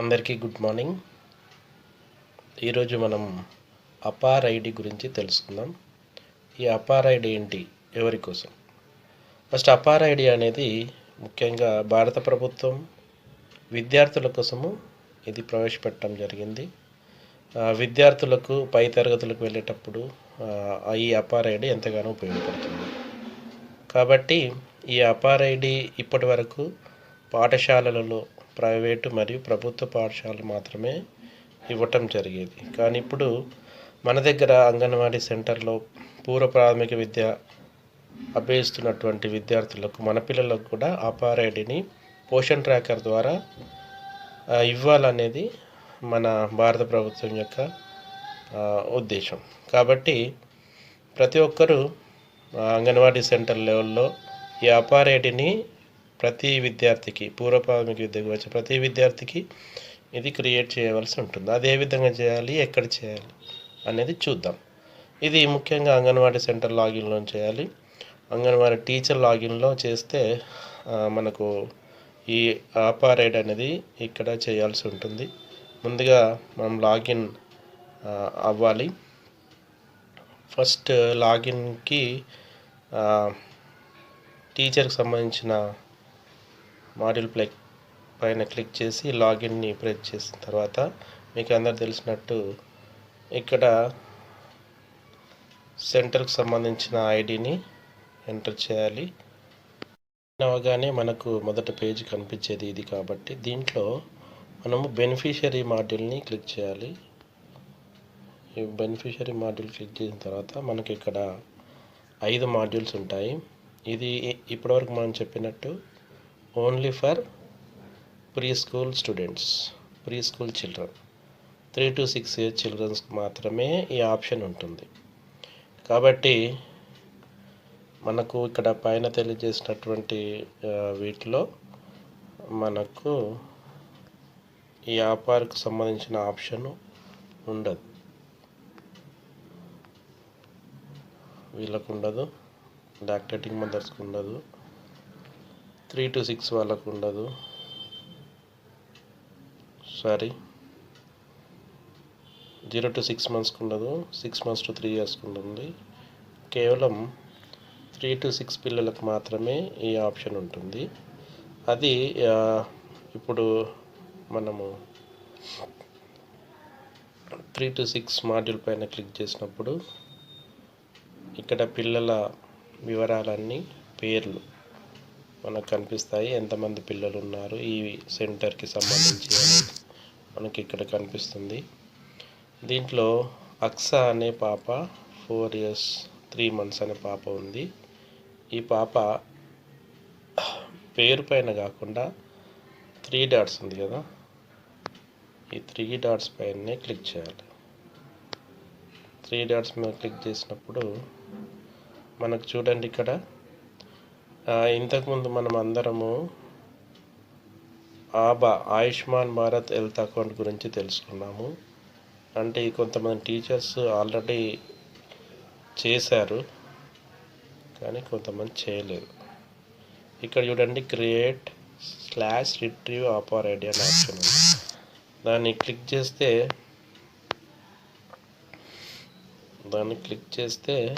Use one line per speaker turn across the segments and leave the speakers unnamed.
అందరికీ good morning. ఈరోజు మనం అపార్ ఐడి గురించి తెలుసుకుందాం. ఈ అపార్ ఐడి ఏంటి? ఎవరి కోసం? ఫస్ట్ అపార్ ఐడి అనేది ముఖ్యంగా భారత ప్రభుత్వం విద్యార్థుల కోసము ఇది ప్రవేశపెట్టడం జరిగింది. విద్యార్థులకు పై తరగతులకు వెళ్ళేటప్పుడు ఈ అపార్ ఐడి ఎంతగానో ఉపయోగపడుతుంది. కాబట్టి ఈ అపార్ ఐడి ఇప్పటి వరకు పాఠశాలలలో ప్రైవేటు మరియు ప్రభుత్వ పాఠశాలలు మాత్రమే ఇవ్వటం జరిగేది. కానీ ఇప్పుడు మన దగ్గర అంగన్వాడీ సెంటర్లో పూర్వ ప్రాథమిక విద్య అభ్యసిస్తున్నటువంటి విద్యార్థులకు మన పిల్లలకు కూడా అపార్ ఐడిని పోషన్ ట్రాకర్ ద్వారా ఇవ్వాలనేది మన భారత ప్రభుత్వం యొక్క ఉద్దేశం. కాబట్టి ప్రతి ఒక్కరూ అంగన్వాడీ సెంటర్ లెవెల్లో ఈ అపార్ ఐడిని ప్రతి విద్యార్థికి పూర్వ ప్రాథమిక విద్యకు వచ్చే ప్రతి విద్యార్థికి ఇది క్రియేట్ చేయవలసి ఉంటుంది. అది ఏ విధంగా చేయాలి ఎక్కడ చేయాలి అనేది చూద్దాం. ఇది ముఖ్యంగా అంగన్వాడీ సెంటర్ లాగిన్లో చేయాలి. అంగన్వాడీ టీచర్ లాగిన్లో చేస్తే మనకు ఈ ఆపార్ అనేది ఇక్కడ చేయాల్సి ఉంటుంది. ముందుగా మనం లాగిన్ అవ్వాలి. ఫస్ట్ లాగిన్కి టీచర్కి సంబంధించిన మాడ్యూల్ ప్లే పైన క్లిక్ చేసి లాగిన్ని ప్రెస్ చేసిన తర్వాత మీకు అందరు తెలిసినట్టు ఇక్కడ సెంటర్కి సంబంధించిన ఐడిని ఎంటర్ చేయాలి. అవగానే మనకు మొదట పేజ్ కనిపించేది ఇది కాబట్టి దీంట్లో మనము బెనిఫిషరీ మాడ్యూల్ని క్లిక్ చేయాలి. ఈ బెనిఫిషరీ మాడ్యూల్ క్లిక్ చేసిన తర్వాత మనకి ఇక్కడ ఐదు మాడ్యూల్స్ ఉంటాయి. ఇది ఇప్పటివరకు మనం చెప్పినట్టు only for pre school students pre school children. Three to six year చిల్డ్రన్స్కి మాత్రమే ఈ ఆప్షన్ ఉంటుంది. కాబట్టి మనకు ఇక్కడ పైన తెలియజేసినటువంటి వీటిలో మనకు ఈ వ్యాపారకు సంబంధించిన ఆప్షన్ ఉండదు. వీళ్ళకు ఉండదు. లాక్టేటింగ్ మదర్స్కి ఉండదు. త్రీ టు సిక్స్ వాళ్ళకు ఉండదు. సారీ. జీరో టు సిక్స్ మంత్స్కి ఉండదు. సిక్స్ మంత్స్ టు త్రీ ఇయర్స్కి ఉంటుంది. కేవలం త్రీ టు సిక్స్ పిల్లలకు మాత్రమే ఈ ఆప్షన్ ఉంటుంది. అది ఇప్పుడు మనము త్రీ టు సిక్స్ మాడ్యూల్ పైన క్లిక్ చేసినప్పుడు ఇక్కడ పిల్లల వివరాలన్నీ పేర్లు మనకు కనిపిస్తాయి. ఎంతమంది పిల్లలు ఉన్నారు ఈ సెంటర్కి సంబంధించి అనేది మనకి ఇక్కడ కనిపిస్తుంది. దీంట్లో అక్స అనే పాప ఫోర్ ఇయర్స్ త్రీ మంత్స్ అనే పాప ఉంది. ఈ పాప పేరు పైన కాకుండా త్రీ డాట్స్ ఉంది కదా? ఈ త్రీ డాట్స్ పైనే క్లిక్ చేయాలి. త్రీ డాట్స్ మీద క్లిక్ చేసినప్పుడు మనకు చూడండి ఇక్కడ ఇంతకుముందు మనం అందరము ఆబా ఆయుష్మాన్ భారత్ హెల్త్ అకౌంట్ గురించి తెలుసుకున్నాము. అంటే కొంతమంది టీచర్స్ ఆల్రెడీ చేశారు కానీ కొంతమంది చేయలేదు. ఇక్కడ చూడండి create slash retrieve APAAR ID అని ఆప్షన్ ఉంది. దాన్ని క్లిక్ చేస్తే దాన్ని క్లిక్ చేస్తే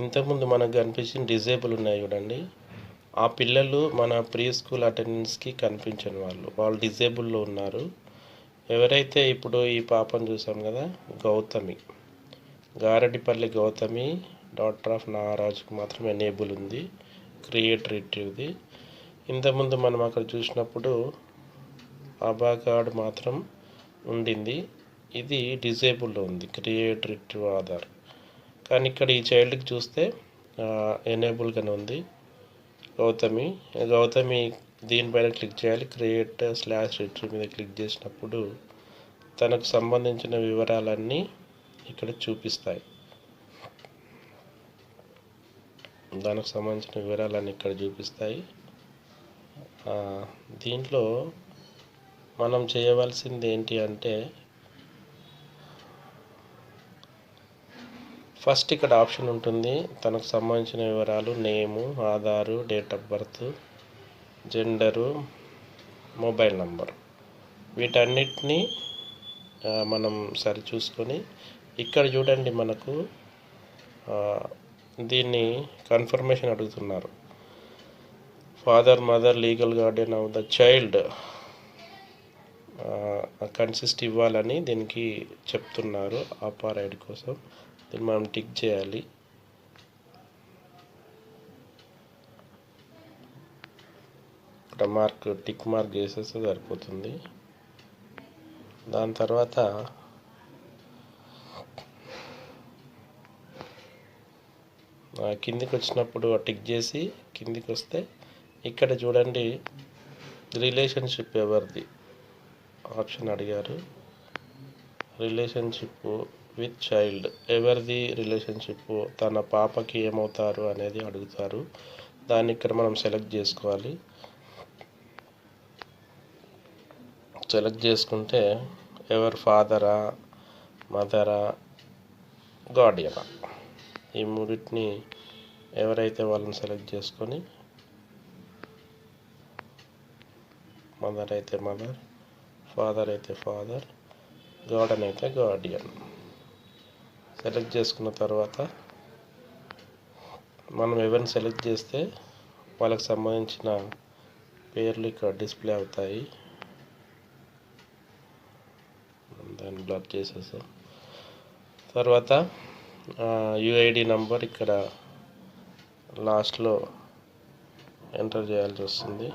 ఇంతకుముందు మనకు కనిపించిన డిజేబుల్ ఉన్నాయి చూడండి. ఆ పిల్లలు మన ప్రీ స్కూల్ అటెండెన్స్కి కనిపించని వాళ్ళు. వాళ్ళు డిజేబుల్లో ఉన్నారు. ఎవరైతే ఇప్పుడు ఈ పాపను చూసాం కదా గౌతమి. గారడిపల్లి గౌతమి డాక్టర్ ఆఫ్ నాగరాజుకు మాత్రం ఎనేబుల్ ఉంది. క్రియేట్ ఇంతకుముందు మనం అక్కడ చూసినప్పుడు అబాగాడ్ మాత్రం ఉండింది. ఇది డిజేబుల్లో ఉంది. క్రియేట్ ఆధార్. కానీ ఇక్కడ ఈ చైల్డ్కి చూస్తే ఎనేబుల్గానే ఉంది. గౌతమి గౌతమి దీనిపైన క్లిక్ చేయాలి. క్రియేట్ స్లాష్ రిట్రీవ్ మీద క్లిక్ చేసినప్పుడు తనకు సంబంధించిన వివరాలన్నీ ఇక్కడ చూపిస్తాయి. దానికి సంబంధించిన వివరాలన్నీ ఇక్కడ చూపిస్తాయి. దీంట్లో మనం చేయవలసింది ఏంటి అంటే ఫస్ట్ ఇక్కడ ఆప్షన్ ఉంటుంది. తనకు సంబంధించిన వివరాలు name Aadhaar date of birth gender mobile number. వీటన్నిటిని మనం సరి చూసుకొని ఇక్కడ చూడండి మనకు దీన్ని కన్ఫర్మేషన్ అడుగుతున్నారు. Father mother legal guardian of the child consent ఇవ్వాలని దీనికి చెప్తున్నారు ఆపారాయిడ్ కోసం. దీన్ని మనం టిక్ చేయాలి. ఇక్కడ మార్క్ టిక్ మార్క్ చేసేస్తే సరిపోతుంది. దాని తర్వాత కిందికి వచ్చినప్పుడు టిక్ చేసి కిందికి వస్తే ఇక్కడ చూడండి రిలేషన్షిప్ ఎవరిది? ఆప్షన్ అడిగారు. Relationship with child. ఎవరిది రిలేషన్షిప్? తన పాపకి ఏమవుతారు అనేది అడుగుతారు. దాన్ని ఇక్కడ మనం సెలెక్ట్ చేసుకోవాలి. సెలెక్ట్ చేసుకుంటే ఎవరు ఫాదరా మదరా గార్డియనా? ఈ మూడింటిని ఎవరైతే వాళ్ళని సెలెక్ట్ చేసుకొని మదర్ అయితే మదర్ ఫాదర్ అయితే ఫాదర్ గార్డెన్ అయితే గార్డియన్ సెలెక్ట్ చేసుకున్న తర్వాత మనం ఎవరిని సెలెక్ట్ చేస్తే వాళ్ళకి సంబంధించిన పేర్లు ఇక్కడ డిస్ప్లే అవుతాయి. దాన్ని బ్లాక్ చేసేసాం. తర్వాత యుఐడి నంబర్ ఇక్కడ లాస్ట్లో ఎంటర్ చేయాల్సి వస్తుంది.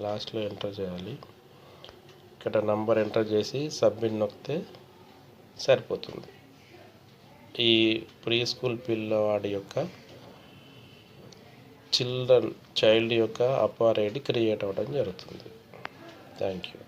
లాస్ట్లో ఎంటర్ చేయాలి. ఇక్కడ నంబర్ ఎంటర్ చేసి సబ్మిట్ నొక్కితే సరిపోతుంది. ఈ ప్రీ స్కూల్ పిల్లవాడి యొక్క చిల్డ్రన్ చైల్డ్ యొక్క అపార్ ఐడి క్రియేట్ అవ్వడం జరుగుతుంది. Thank you.